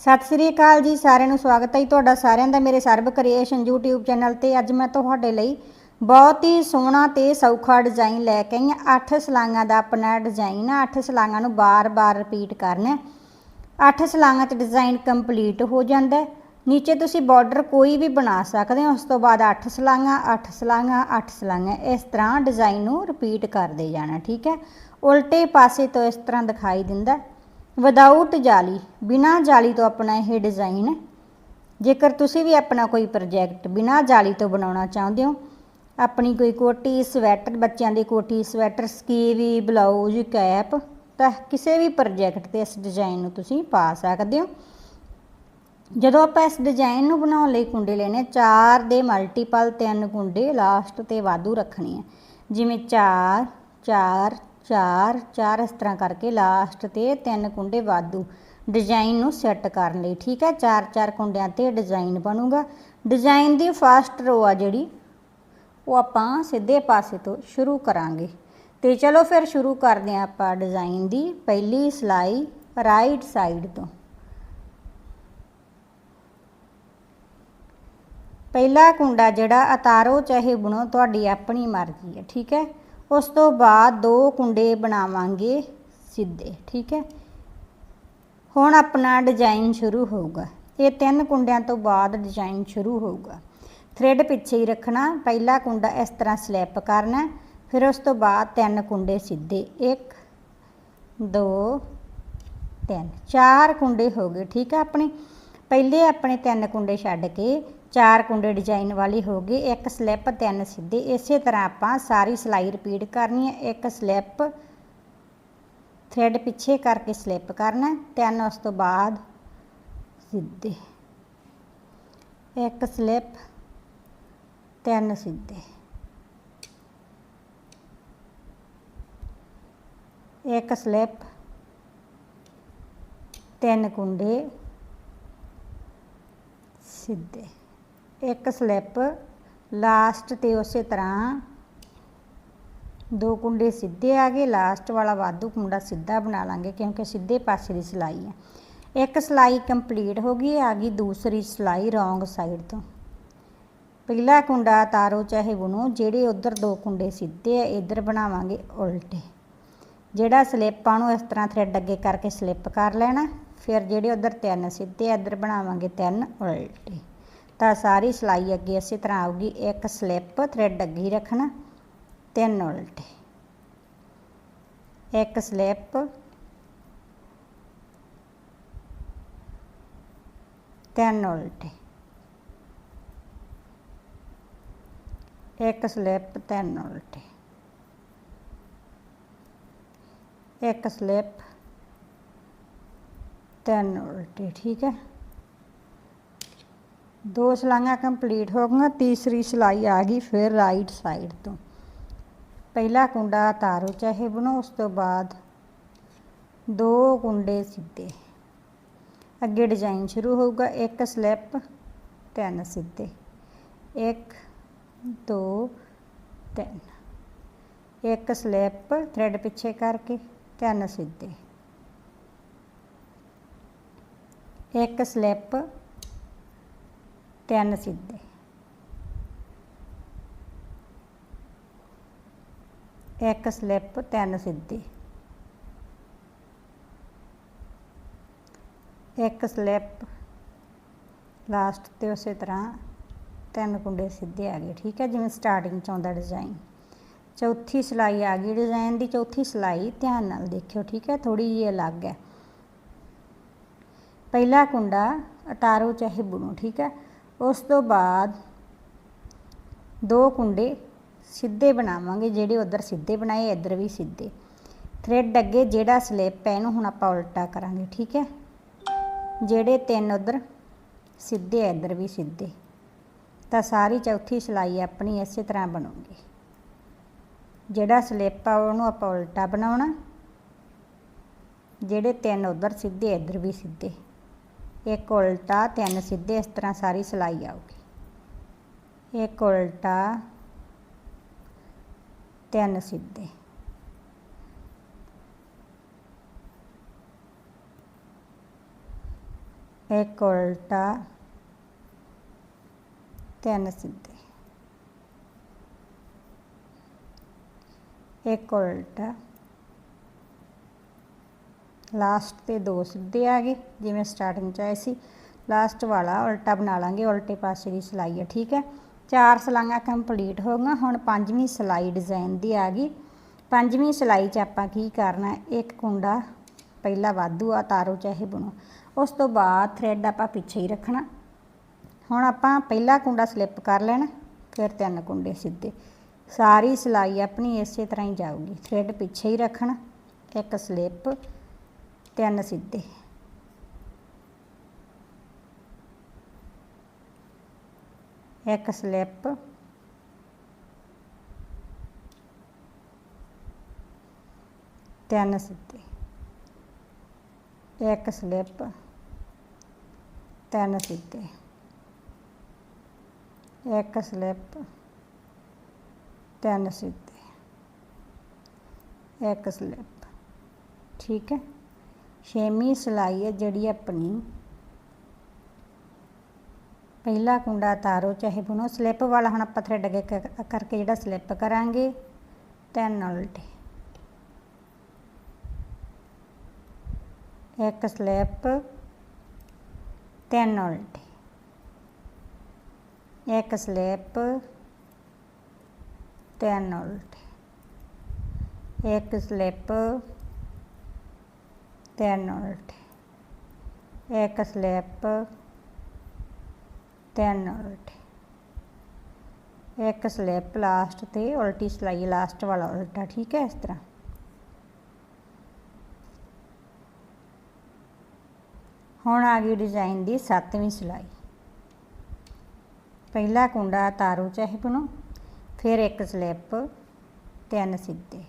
ਸਤਿ ਸ੍ਰੀ ਅਕਾਲ ਜੀ, ਸਾਰਿਆਂ ਨੂੰ ਸਵਾਗਤ ਹੈ ਜੀ ਤੁਹਾਡਾ ਸਾਰਿਆਂ ਦਾ ਮੇਰੇ ਸਰਬ ਕ੍ਰੀਏਸ਼ਨ YouTube ਚੈਨਲ ਤੇ। ਅੱਜ ਮੈਂ ਤੁਹਾਡੇ ਲਈ ਬਹੁਤ ਹੀ ਸੋਹਣਾ ਤੇ ਸੌਖਾ ਡਿਜ਼ਾਈਨ ਲੈ ਕੇ ਆਈ ਹਾਂ। 8 ਸਲਾਈਆਂ ਦਾ ਆਪਣਾ ਡਿਜ਼ਾਈਨ ਆ। 8 ਸਲਾਈਆਂ ਨੂੰ ਬਾਰ-ਬਾਰ ਰਿਪੀਟ ਕਰਨਾ ਹੈ। 8 ਸਲਾਈਆਂ 'ਚ ਡਿਜ਼ਾਈਨ ਕੰਪਲੀਟ ਹੋ ਜਾਂਦਾ ਹੈ। ਨੀਚੇ ਤੁਸੀਂ ਬਾਰਡਰ ਕੋਈ ਵੀ ਬਣਾ ਸਕਦੇ ਹੋ। ਉਸ ਤੋਂ ਬਾਅਦ 8 ਸਲਾਈਆਂ 8 ਸਲਾਈਆਂ 8 ਸਲਾਈਆਂ ਇਸ ਤਰ੍ਹਾਂ ਡਿਜ਼ਾਈਨ ਨੂੰ ਰਿਪੀਟ ਕਰਦੇ ਜਾਣਾ, ਠੀਕ ਹੈ? ਉਲਟੇ ਪਾਸੇ ਤੋਂ ਇਸ ਤਰ੍ਹਾਂ ਦਿਖਾਈ ਦਿੰਦਾ ਵਿਦਆਊਟ ਜਾਲੀ, ਬਿਨਾ ਜਾਲੀ ਤੋਂ ਆਪਣਾ ਇਹ ਡਿਜ਼ਾਈਨ ਹੈ ਜੇਕਰ ਤੁਸੀਂ ਵੀ ਆਪਣਾ ਕੋਈ ਪ੍ਰੋਜੈਕਟ ਬਿਨਾ ਜਾਲੀ ਤੋਂ ਬਣਾਉਣਾ ਚਾਹੁੰਦੇ ਹੋ, ਆਪਣੀ ਕੋਈ ਕੋਟੀ ਸਵੈਟਰ ਬੱਚਿਆਂ ਦੀ ਕੋਟੀ ਸਵੈਟਰ ਸਕੀਵੀ ਬਲਾਊਜ਼ ਕੈਪ ਤਾਂ ਕਿਸੇ ਵੀ ਪ੍ਰੋਜੈਕਟ ਤੇ ਇਸ ਡਿਜ਼ਾਈਨ ਨੂੰ ਤੁਸੀਂ ਪਾ ਸਕਦੇ ਹੋ। ਜਦੋਂ ਆਪਾਂ ਇਸ ਡਿਜ਼ਾਈਨ ਨੂੰ ਬਣਾਉਣ ਲਈ ਕੁੰਡੇ ਲੈਣੇ, ਚਾਰ ਦੇ ਮਲਟੀਪਲ ਤਿੰਨ ਕੁੰਡੇ ਲਾਸਟ ਤੇ ਵਾਧੂ ਰੱਖਣੇ ਆ। ਜਿਵੇਂ 4 4 4 4 ਇਸ ਤਰ੍ਹਾਂ ਕਰਕੇ ਲਾਸਟ ਤੇ ਤਿੰਨ ਕੁੰਡੇ ਵਾਧੂ। ਡਿਜ਼ਾਈਨ ਨੂੰ ਸੈੱਟ ਕਰਨ ਲਈ, ਠੀਕ ਹੈ? ਚਾਰ ਚਾਰ ਕੁੰਡਿਆਂ ਤੇ ਡਿਜ਼ਾਈਨ ਬਣੂਗਾ। ਡਿਜ਼ਾਈਨ ਦੀ ਫਸਟ ਰੋ ਆ ਜਿਹੜੀ, ਉਹ ਆਪਾਂ ਸਿੱਧੇ ਪਾਸੇ ਤੋਂ ਸ਼ੁਰੂ ਕਰਾਂਗੇ। ਤੇ ਚਲੋ ਫਿਰ ਸ਼ੁਰੂ ਕਰਦੇ ਹਾਂ ਆਪਾਂ ਡਿਜ਼ਾਈਨ ਦੀ ਪਹਿਲੀ ਸਲਾਈ ਰਾਈਟ ਸਾਈਡ ਤੋਂ। ਪਹਿਲਾ ਕੁੰਡਾ ਜਿਹੜਾ ਉਤਾਰੋ ਚਾਹੇ ਬੁਣੋ, ਤੁਹਾਡੀ ਆਪਣੀ ਮਰਜ਼ੀ ਹੈ, ਠੀਕ ਹੈ? ਉਸ ਤੋਂ ਬਾਅਦ ਦੋ ਕੁੰਡੇ ਬਣਾਵਾਂਗੇ ਸਿੱਧੇ, ਠੀਕ ਹੈ? ਹੁਣ ਆਪਣਾ ਡਿਜ਼ਾਈਨ ਸ਼ੁਰੂ ਹੋਊਗਾ। ਇਹ ਤਿੰਨ ਕੁੰਡਿਆਂ ਤੋਂ ਬਾਅਦ ਡਿਜ਼ਾਈਨ ਸ਼ੁਰੂ ਹੋਊਗਾ। ਥ੍ਰੈਡ ਪਿੱਛੇ ਹੀ ਰੱਖਣਾ, ਪਹਿਲਾ ਕੁੰਡਾ ਇਸ ਤਰ੍ਹਾਂ ਸਲੈਪ ਕਰਨਾ, ਫਿਰ ਉਸ ਤੋਂ ਬਾਅਦ ਤਿੰਨ ਕੁੰਡੇ ਸਿੱਧੇ। 1 2 3 ਚਾਰ ਕੁੰਡੇ ਹੋ ਗਏ, ਠੀਕ ਹੈ ਆਪਣੇ? ਪਹਿਲੇ ਆਪਣੇ ਤਿੰਨ ਕੁੰਡੇ ਛੱਡ ਕੇ ਚਾਰ ਕੁੰਡੇ ਡਿਜ਼ਾਈਨ ਵਾਲੀ ਹੋ ਗਈ, ਇੱਕ ਸਲਿੱਪ, ਤਿੰਨ ਸਿੱਧੇ। ਇਸੇ ਤਰ੍ਹਾਂ ਆਪਾਂ ਸਾਰੀ ਸਿਲਾਈ ਰਿਪੀਟ ਕਰਨੀ ਹੈ। ਇੱਕ ਸਲਿੱਪ ਥ੍ਰੈਡ ਪਿੱਛੇ ਕਰਕੇ ਸਲਿੱਪ ਕਰਨਾ ਤਿੰਨ ਉਸ ਤੋਂ ਬਾਅਦ ਸਿੱਧੇ। ਇੱਕ ਸਲਿੱਪ, ਤਿੰਨ ਸਿੱਧੇ। ਇੱਕ ਸਲਿੱਪ, ਤਿੰਨ ਕੁੰਡੇ। ਸਿੱਧੇ। ਇੱਕ ਸਲਿੱਪ, ਲਾਸਟ ਤੇ ਉਸੇ ਤਰ੍ਹਾਂ। ਦੋ ਕੁੰਡੇ ਸਿੱਧੇ ਆ ਗਏ, ਲਾਸਟ ਵਾਲਾ ਵਾਧੂ ਕੁੰਡਾ ਸਿੱਧਾ ਬਣਾ ਲਾਂਗੇ ਕਿਉਂਕਿ ਸਿੱਧੇ ਪਾਸੇ ਦੀ ਸਲਾਈ ਹੈ ਇੱਕ ਸਲਾਈ ਕੰਪਲੀਟ ਹੋ ਗਈ, ਆ ਗਈ ਦੂਸਰੀ ਸਲਾਈ ਰੋਂਗ ਸਾਈਡ ਤੋਂ। ਪਹਿਲਾ ਕੁੰਡਾ ਤਾਰੋ ਚਾਹੇ ਬੁਣੋ, ਜਿਹੜੇ ਉਧਰ ਦੋ ਕੁੰਡੇ ਸਿੱਧੇ ਆ, ਇਧਰ ਬਣਾਵਾਂਗੇ ਉਲਟੇ। ਜਿਹੜਾ ਸਲਿੱਪਾਂ ਨੂੰ ਇਸ ਤਰ੍ਹਾਂ ਥ੍ਰੈਡ ਅੱਗੇ ਕਰਕੇ ਸਲਿੱਪ ਕਰ ਲੈਣਾ। ਫਿਰ ਜਿਹੜੇ ਉਧਰ ਤਿੰਨ ਸਿੱਧੇ ਇੱਧਰ ਬਣਾਵਾਂਗੇ ਤਿੰਨ ਉਲਟੇ। ਤਾਂ ਸਾਰੀ ਸਲਾਈ ਅੱਗੇ ਇਸੇ ਤਰ੍ਹਾਂ ਆਊਗੀ। ਇੱਕ ਸਲਿੱਪ, ਥ੍ਰੈਡ ਅੱਗੇ ਹੀ ਰੱਖਣਾ, ਤਿੰਨ ਉਲਟੇ। ਇੱਕ ਸਲਿੱਪ, ਤਿੰਨ ਉਲਟੇ। ਇੱਕ ਸਲਿੱਪ, ਤਿੰਨ ਉਲਟੇ। ਇੱਕ ਸਲਿੱਪ ਤਿੰਨ ਉਲਟੇ ਠੀਕ ਹੈ ਦੋ ਸਲਾਈਆਂ ਕੰਪਲੀਟ ਹੋ ਗਈਆਂ ਤੀਸਰੀ ਸਲਾਈ ਆ ਗਈ ਫਿਰ ਰਾਈਟ ਸਾਈਡ ਤੋਂ ਪਹਿਲਾ ਕੁੰਡਾ ਤਾਰੋ ਚਾਹੇ ਬਣੋ ਉਸ ਤੋਂ ਬਾਅਦ ਦੋ ਕੁੰਡੇ ਸਿੱਧੇ ਅੱਗੇ ਡਿਜ਼ਾਈਨ ਸ਼ੁਰੂ ਹੋਊਗਾ ਇੱਕ ਸਲਿੱਪ ਤਿੰਨ ਸਿੱਧੇ ਇੱਕ ਦੋ ਤਿੰਨ ਇੱਕ ਸਲਿੱਪ ਥ੍ਰੈਡ ਪਿੱਛੇ ਕਰਕੇ ਤਿੰਨ ਸਿੱਧੇ ਇੱਕ ਸਲਿੱਪ, ਤਿੰਨ ਸਿੱਧੇ। ਇੱਕ ਸਲਿੱਪ, ਤਿੰਨ ਸਿੱਧੇ। ਇੱਕ ਸਲਿੱਪ, ਲਾਸਟ ਤੇ ਉਸੇ ਤਰ੍ਹਾਂ ਤਿੰਨ ਕੁੰਡੇ ਸਿੱਧੇ ਆ ਗਏ, ਠੀਕ ਹੈ, ਜਿਵੇਂ ਸਟਾਰਟਿੰਗ ਚ ਆਉਂਦਾ ਡਿਜ਼ਾਈਨ ਚੌਥੀ ਸਲਾਈ ਆ ਗਈ ਡਿਜ਼ਾਈਨ ਦੀ ਚੌਥੀ ਸਲਾਈ ਧਿਆਨ ਨਾਲ ਦੇਖਿਓ, ਠੀਕ ਹੈ ਥੋੜੀ ਜਿਹੀ ਅਲੱਗ ਹੈ। ਪਹਿਲਾ ਕੁੰਡਾ ਉਤਾਰੋ ਚਾਹੇ ਬੁਣੋ ਠੀਕ ਹੈ? ਉਸ ਤੋਂ ਬਾਅਦ ਦੋ ਕੁੰਡੇ ਸਿੱਧੇ ਬਣਾਵਾਂਗੇ, ਜਿਹੜੇ ਉਧਰ ਸਿੱਧੇ ਬਣਾਏ, ਇੱਧਰ ਵੀ ਸਿੱਧੇ। ਥ੍ਰੈਡ ਅੱਗੇ ਜਿਹੜਾ ਸਲਿੱਪ ਹੈ, ਇਹਨੂੰ ਹੁਣ ਆਪਾਂ ਉਲਟਾ ਕਰਾਂਗੇ, ਠੀਕ ਹੈ? ਜਿਹੜੇ ਤਿੰਨ ਉਧਰ ਸਿੱਧੇ ਇੱਧਰ ਵੀ ਸਿੱਧੇ। ਤਾਂ ਸਾਰੀ ਚੌਥੀ ਸਲਾਈ ਆਪਣੀ ਇਸੇ ਤਰ੍ਹਾਂ ਬਣੂਗੀ। ਜਿਹੜਾ ਸਲਿੱਪ ਆ, ਉਹਨੂੰ ਆਪਾਂ ਉਲਟਾ ਬਣਾਉਣਾ। ਜਿਹੜੇ ਤਿੰਨ ਉਧਰ ਸਿੱਧੇ ਇੱਧਰ ਵੀ ਸਿੱਧੇ। ਇੱਕ ਉਲਟਾ, ਤਿੰਨ ਸਿੱਧੇ, ਇਸ ਤਰ੍ਹਾਂ ਸਾਰੀ ਸਿਲਾਈ ਆਊਗੀ। ਇੱਕ ਉਲਟਾ, ਤਿੰਨ ਸਿੱਧੇ। ਇੱਕ ਉਲਟਾ, ਤਿੰਨ ਸਿੱਧੇ। ਇੱਕ ਉਲਟਾ ਲਾਸਟ ਤੇ ਦੋ ਸਿੱਧੇ ਆ ਗਏ, ਜਿਵੇਂ ਸਟਾਰਟਿੰਗ ਚ ਆਏ ਸੀ। ਲਾਸਟ ਵਾਲਾ ਉਲਟਾ ਬਣਾ ਲਾਂਗੇ, ਉਲਟੇ ਪਾਸੇ ਦੀ ਸਿਲਾਈ ਹੈ ਠੀਕ ਹੈ? ਚਾਰ ਸਲਾਈਆਂ ਕੰਪਲੀਟ ਹੋ ਗਈਆਂ, ਹੁਣ ਪੰਜਵੀਂ ਸਿਲਾਈ ਡਿਜ਼ਾਈਨ ਦੀ ਆ ਗਈ। ਪੰਜਵੀਂ ਸਿਲਾਈ 'ਚ ਆਪਾਂ ਕੀ ਕਰਨਾ, ਇੱਕ ਕੁੰਡਾ ਪਹਿਲਾ ਵਾਧੂ ਆ, ਤਾਰੋ ਚਾਹੇ ਬੁਣੋ। ਉਸ ਤੋਂ ਬਾਅਦ ਥ੍ਰੈਡ ਆਪਾਂ ਪਿੱਛੇ ਹੀ ਰੱਖਣਾ। ਹੁਣ ਆਪਾਂ ਪਹਿਲਾ ਕੁੰਡਾ ਸਲਿੱਪ ਕਰ ਲੈਣਾ, ਫਿਰ ਤਿੰਨ ਕੁੰਡੇ ਸਿੱਧੇ। ਸਾਰੀ ਸਿਲਾਈ ਆਪਣੀ ਇਸੇ ਤਰ੍ਹਾਂ ਹੀ ਜਾਊਗੀ। ਥ੍ਰੈਡ ਪਿੱਛੇ ਹੀ ਰੱਖਣਾ, ਇੱਕ ਸਲਿੱਪ ਤਿੰਨ ਸਿੱਧੇ। ਇੱਕ ਸਲਿੱਪ। ਤਿੰਨ ਸਿੱਧੇ। ਇੱਕ ਸਲਿੱਪ। ਤਿੰਨ ਸਿੱਧੇ। ਇੱਕ ਸਲਿੱਪ। ਤਿੰਨ ਸਿੱਧੇ। ਇੱਕ ਸਲਿੱਪ। ਠੀਕ ਹੈ? ਛੇਵੀਂ ਸਿਲਾਈ ਹੈ ਜਿਹੜੀ ਆਪਣੀ। ਪਹਿਲਾ ਕੁੰਡਾ ਤਾਰੋ ਚਾਹੇ ਬੁਣੋ। ਸਲਿੱਪ ਵਾਲਾ ਹੁਣ ਆਪਾਂ ਥ੍ਰੈਡ ਅੱਗੇ ਕ- ਕਰਕੇ ਜਿਹੜਾ ਸਲਿੱਪ ਕਰਾਂਗੇ, ਤਿੰਨ ਉਲਟੇ। ਇੱਕ ਸਲਿੱਪ, ਤਿੰਨ ਉਲਟੇ। ਇੱਕ ਸਲਿੱਪ, ਤਿੰਨ ਉਲਟੇ। ਇੱਕ ਸਲਿੱਪ ਤਿੰਨ ਉਲਟੇ। ਇੱਕ ਸਲਿੱਪ, ਤਿੰਨ ਉਲਟੇ। ਇੱਕ ਸਲਿੱਪ ਲਾਸਟ ਤੇ ਉਲਟੀ ਸਿਲਾਈ ਲਾਸਟ ਵਾਲਾ ਉਲਟਾ, ਠੀਕ ਹੈ ਇਸ ਤਰ੍ਹਾਂ। ਹੁਣ ਆ ਗਈ ਡਿਜ਼ਾਈਨ ਦੀ ਸੱਤਵੀਂ ਸਿਲਾਈ। ਪਹਿਲਾ ਕੁੰਡਾ ਤਾਰੂ ਚਾਹੇ ਬੁਣੋ ਫਿਰ ਇੱਕ ਸਲਿੱਪ, ਤਿੰਨ ਸਿੱਧੇ।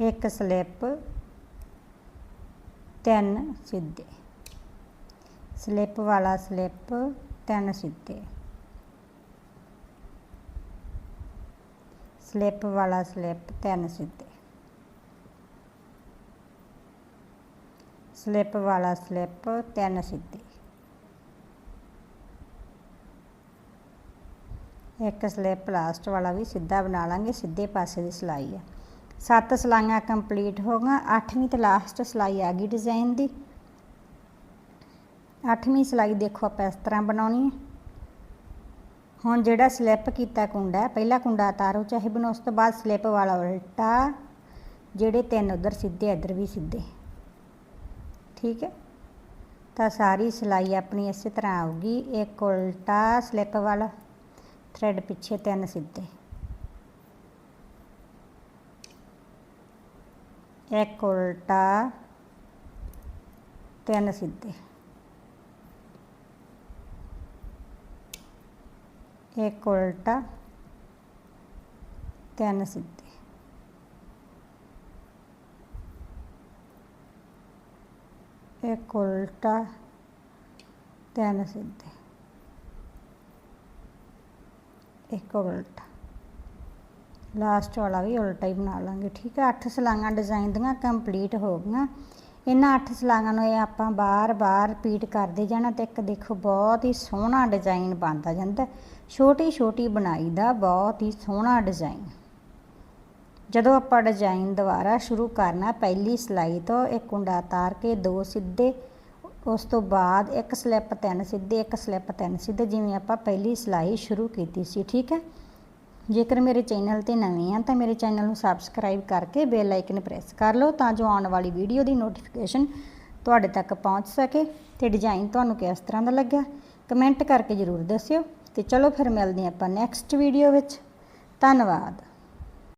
ਇੱਕ ਸਲਿੱਪ, ਤਿੰਨ ਸਿੱਧੇ। ਸਲਿੱਪ ਵਾਲਾ ਸਲਿੱਪ, ਤਿੰਨ ਸਿੱਧੇ। ਸਲਿੱਪ ਵਾਲਾ ਸਲਿੱਪ, ਤਿੰਨ ਸਿੱਧੇ। ਸਲਿੱਪ ਵਾਲਾ ਸਲਿੱਪ, ਤਿੰਨ ਸਿੱਧੇ। ਇੱਕ ਸਲਿੱਪ ਲਾਸਟ ਵਾਲਾ ਵੀ ਸਿੱਧਾ ਬਣਾ ਲਾਂਗੇ, ਸਿੱਧੇ ਪਾਸੇ ਦੀ ਸਿਲਾਈ ਆ। ਸੱਤ ਸਿਲਾਈਆਂ ਕੰਪਲੀਟ ਹੋ ਗਈਆਂ, ਅੱਠਵੀਂ ਤੇ ਲਾਸਟ ਸਿਲਾਈ ਆ ਗਈ ਡਿਜ਼ਾਈਨ ਦੀ। ਅੱਠਵੀਂ ਸਿਲਾਈ ਦੇਖੋ ਆਪਾਂ ਇਸ ਤਰ੍ਹਾਂ ਬਣਾਉਣੀ ਹੈ। ਹੁਣ ਜਿਹੜਾ ਸਲਿੱਪ ਕੀਤਾ ਕੁੰਡਾ, ਪਹਿਲਾ ਕੁੰਡਾ ਤਾਰੋ ਚਾਹੇ ਬਣੋ ਉਸ ਤੋਂ ਬਾਅਦ ਸਲਿੱਪ ਵਾਲਾ ਉਲਟਾ, ਜਿਹੜੇ ਤਿੰਨ ਉਧਰ ਸਿੱਧੇ, ਇੱਧਰ ਵੀ ਸਿੱਧੇ। ਠੀਕ ਹੈ? ਤਾਂ ਸਾਰੀ ਸਿਲਾਈ ਆਪਣੀ ਇਸੇ ਤਰ੍ਹਾਂ ਆਊਗੀ, ਇੱਕ ਉਲਟਾ ਸਲਿੱਪ ਵਾਲਾ ਥ੍ਰੈਡ ਪਿੱਛੇ ਤਿੰਨ ਸਿੱਧੇ। ਇੱਕ ਉਲਟਾ ਤਿੰਨ ਸਿੱਧੇ ਇੱਕ ਉਲਟਾ ਤਿੰਨ ਸਿੱਧੇ ਇੱਕ ਉਲਟਾ ਤਿੰਨ ਸਿੱਧੇ ਇੱਕ ਉਲਟਾ ਲਾਸਟ ਵਾਲਾ ਵੀ ਉਲਟਾ ਹੀ ਬਣਾ ਲਾਂਗੇ, ਠੀਕ ਹੈ ਅੱਠ ਸਲਾਈਆਂ ਡਿਜ਼ਾਈਨ ਦੀਆਂ ਕੰਪਲੀਟ ਹੋ ਗਈਆਂ। ਇਹਨਾਂ ਅੱਠ ਸਲਾਈਆਂ ਨੂੰ ਇਹ ਆਪਾਂ ਬਾਰ-ਬਾਰ ਰਿਪੀਟ ਕਰਦੇ ਜਾਣਾ ਤੇ ਇੱਕ ਦੇਖੋ, ਬਹੁਤ ਹੀ ਸੋਹਣਾ ਡਿਜ਼ਾਈਨ ਬਣਦਾ ਜਾਂਦਾ ਛੋਟੀ ਛੋਟੀ ਬਣਾਈ ਦਾ ਬਹੁਤ ਹੀ ਸੋਹਣਾ ਡਿਜ਼ਾਈਨ ਜਦੋਂ ਆਪਾਂ ਡਿਜ਼ਾਈਨ ਦੁਬਾਰਾ ਸ਼ੁਰੂ ਕਰਨਾ, ਪਹਿਲੀ ਸਿਲਾਈ ਤੋਂ ਇੱਕ ਕੁੰਡਾ ਤਾਰ ਕੇ ਦੋ ਸਿੱਧੇ, ਉਸ ਤੋਂ ਬਾਅਦ ਇੱਕ ਸਲਿੱਪ ਤਿੰਨ ਸਿੱਧੇ, ਇੱਕ ਸਲਿੱਪ ਤਿੰਨ ਸਿੱਧੇ, ਜਿਵੇਂ ਆਪਾਂ ਪਹਿਲੀ ਸਿਲਾਈ ਸ਼ੁਰੂ ਕੀਤੀ ਸੀ, ਠੀਕ ਹੈ? ਜੇਕਰ ਮੇਰੇ ਚੈਨਲ ਤੇ ਨਵੇਂ ਆ ਤਾਂ ਮੇਰੇ ਚੈਨਲ ਨੂੰ ਸਬਸਕ੍ਰਾਈਬ ਕਰਕੇ ਬੈਲ ਆਈਕਨ ਪ੍ਰੈਸ ਕਰ ਲਓ ਤਾਂ ਜੋ ਆਉਣ ਵਾਲੀ ਵੀਡੀਓ ਦੀ ਨੋਟੀਫਿਕੇਸ਼ਨ ਤੁਹਾਡੇ ਤੱਕ ਪਹੁੰਚ ਸਕੇ ਤੇ ਡਿਜ਼ਾਈਨ ਤੁਹਾਨੂੰ ਕਿਸ ਤਰ੍ਹਾਂ ਦਾ ਲੱਗਿਆ ਕਮੈਂਟ ਕਰਕੇ ਜ਼ਰੂਰ ਦੱਸਿਓ ਤੇ ਚਲੋ ਫਿਰ ਮਿਲਦੇ ਹਾਂ ਆਪਾਂ ਨੈਕਸਟ ਵੀਡੀਓ ਵਿੱਚ। ਧੰਨਵਾਦ।